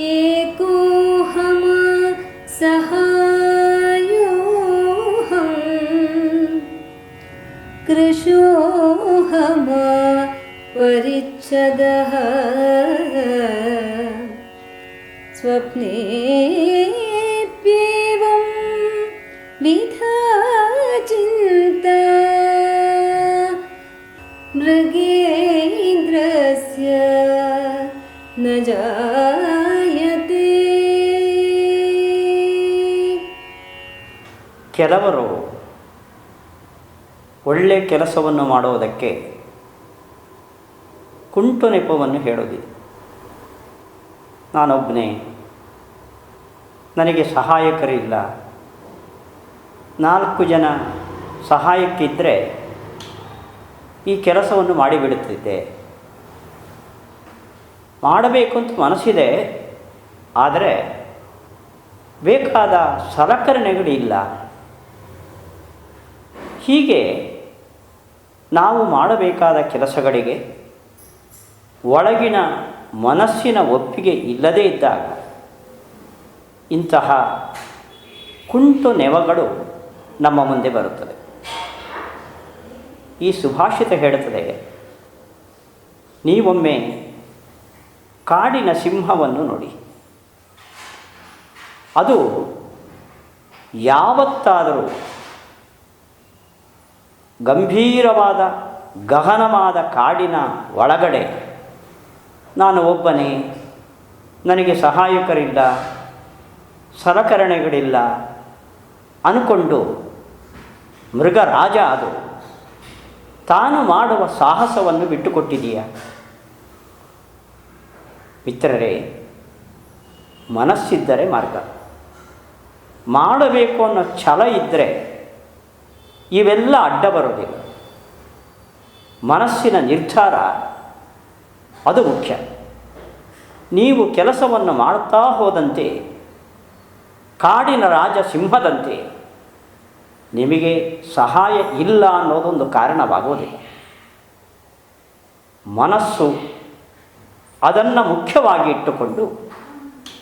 एकोऽहं सहायोऽहं कृशोऽहम परिच्छदः स्वप्नेऽप्येवं विधा चिन्ता मृगेन्द्रस्य न जा ಕೆಲವರು ಒಳ್ಳೆಯ ಕೆಲಸವನ್ನು ಮಾಡುವುದಕ್ಕೆ ಕುಂಟು ನೆಪವನ್ನು ಹೇಳೋದಿದೆ ನಾನೊಬ್ಬನೇ, ನನಗೆ ಸಹಾಯಕರಿಲ್ಲ. ನಾಲ್ಕು ಜನ ಸಹಾಯಕ್ಕಿದ್ದರೆ ಈ ಕೆಲಸವನ್ನು ಮಾಡಿಬಿಡುತ್ತಿದ್ದೆ. ಮಾಡಬೇಕು ಅಂತ ಮನಸ್ಸಿದೆ, ಆದರೆ ಬೇಕಾದ ಸಲಕರಣೆಗಳಿಲ್ಲ. ಹೀಗೆ ನಾವು ಮಾಡಬೇಕಾದ ಕೆಲಸಗಳಿಗೆ ಒಳಗಿನ ಮನಸ್ಸಿನ ಒಪ್ಪಿಗೆ ಇಲ್ಲದೇ ಇದ್ದಾಗ ಇಂತಹ ಕುಂಟು ನೆವಗಳು ನಮ್ಮ ಮುಂದೆ ಬರುತ್ತದೆ. ಈ ಸುಭಾಷಿತ ಹೇಳುತ್ತದೆ ನೀವೊಮ್ಮೆ ಕಾಡಿನ ಸಿಂಹವನ್ನು ನೋಡಿ. ಅದು ಯಾವತ್ತಾದರೂ ಗಂಭೀರವಾದ, ಗಹನವಾದ ಕಾಡಿನ ಒಳಗಡೆ ನಾನು ಒಬ್ಬನೇ. ನನಗೆ ಸಹಾಯಕರಿಲ್ಲ, ಸಲಕರಣೆಗಳಿಲ್ಲ ಅಂದ್ಕೊಂಡು ಮೃಗರಾಜ ಅದು. ತಾನು ಮಾಡುವ ಸಾಹಸವನ್ನು ಬಿಟ್ಟುಕೊಟ್ಟಿದೀಯ. ಮಿತ್ರರೇ, ಮನಸ್ಸಿದ್ದರೆ ಮಾರ್ಗ. ಮಾಡಬೇಕು ಅನ್ನೋ ಛಲ ಇದ್ದರೆ ಇವೆಲ್ಲ ಅಡ್ಡ ಬರೋದಿಲ್ಲ ಮನಸ್ಸಿನ ನಿರ್ಧಾರ ಅದು ಮುಖ್ಯ. ನೀವು ಕೆಲಸವನ್ನು ಮಾಡ್ತಾ ಹೋದಂತೆ, ಕಾಡಿನ ರಾಜ ಸಿಂಹದಂತೆ ನಿಮಗೆ ಸಹಾಯ ಇಲ್ಲ ಅನ್ನೋದೊಂದು ಕಾರಣವಾಗುವುದಿಲ್ಲ ಮನಸ್ಸು ಅದನ್ನು ಮುಖ್ಯವಾಗಿ ಇಟ್ಟುಕೊಂಡು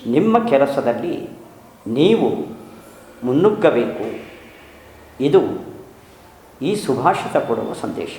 ನಿಮ್ಮ ಕೆಲಸದಲ್ಲಿ ನೀವು ಮುನ್ನುಗ್ಗಬೇಕು. ಇದು ಈ ಸುಭಾಷಿತ ಕೊಡುವ ಸಂದೇಶ.